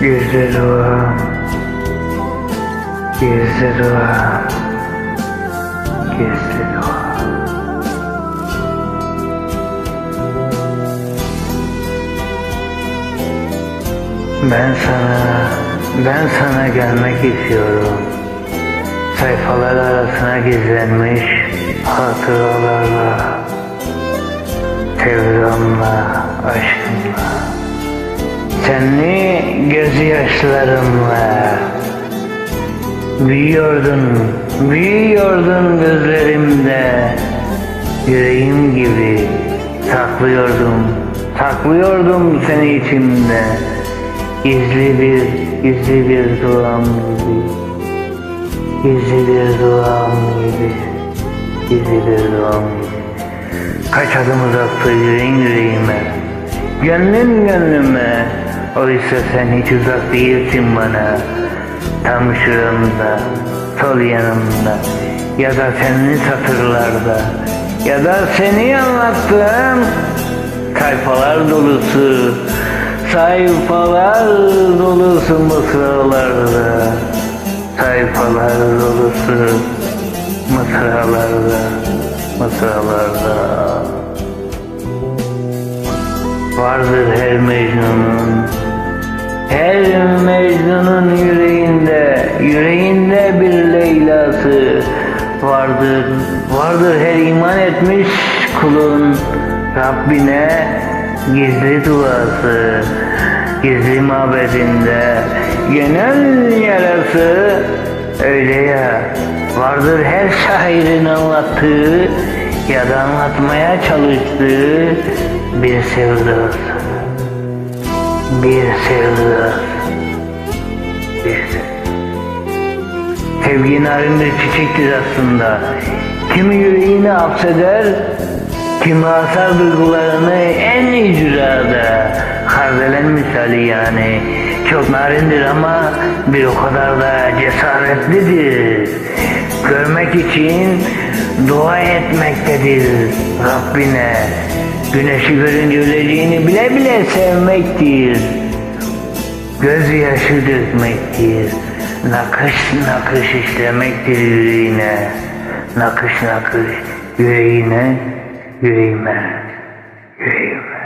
Gizli duam Gizli duam Gizli duam Ben sana, ben sana gelmek istiyorum. Sayfalar arasına gizlenmiş hatıralarla, sevdamla, aşkımla. Senli gözyaşlarımla Büyüyordun, büyüyordun gözlerimde. Yüreğim gibi saklıyordum, saklıyordum seni içimde. Gizli bir, gizli bir duam gibi Gizli bir duam gibi Gizli bir duam gibi Kaç adım uzaktı yüreğin yüreğime Gönlün gönlüme Oysa sen hiç uzak değilsin bana Tam şuramda Sol yanımda Ya da senin satırlarda Ya da seni anlattığım Sayfalar dolusu Sayfalar dolusu mısralarda Sayfalar dolusu Mısralarda Mısralarda. Vardır her Mecnun'un Her Mecnun'un yüreğinde Yüreğinde bir Leyla'sı Vardır. Vardır her iman etmiş kulun Rabbine gizli duası Gizli mabedinde Genel yarası Öyle ya Vardır her şairin anlattığı ya da anlatmaya çalıştığı bir sevdası. Bir sevdası. Bir sevdası. Sevgi narin bir çiçektir aslında. Kimi yüreğini hapseder, kimi asar duygularını yani. Çok narindir ama bir o kadar da cesaretlidir. Görmek için dua etmektedir Rabbine. Güneşi görünce öleceğini bile bile sevmektir. Gözyaşı dökmektir. Nakış nakış işlemektir yüreğine. Nakış nakış yüreğine, yüreğime, yüreğime.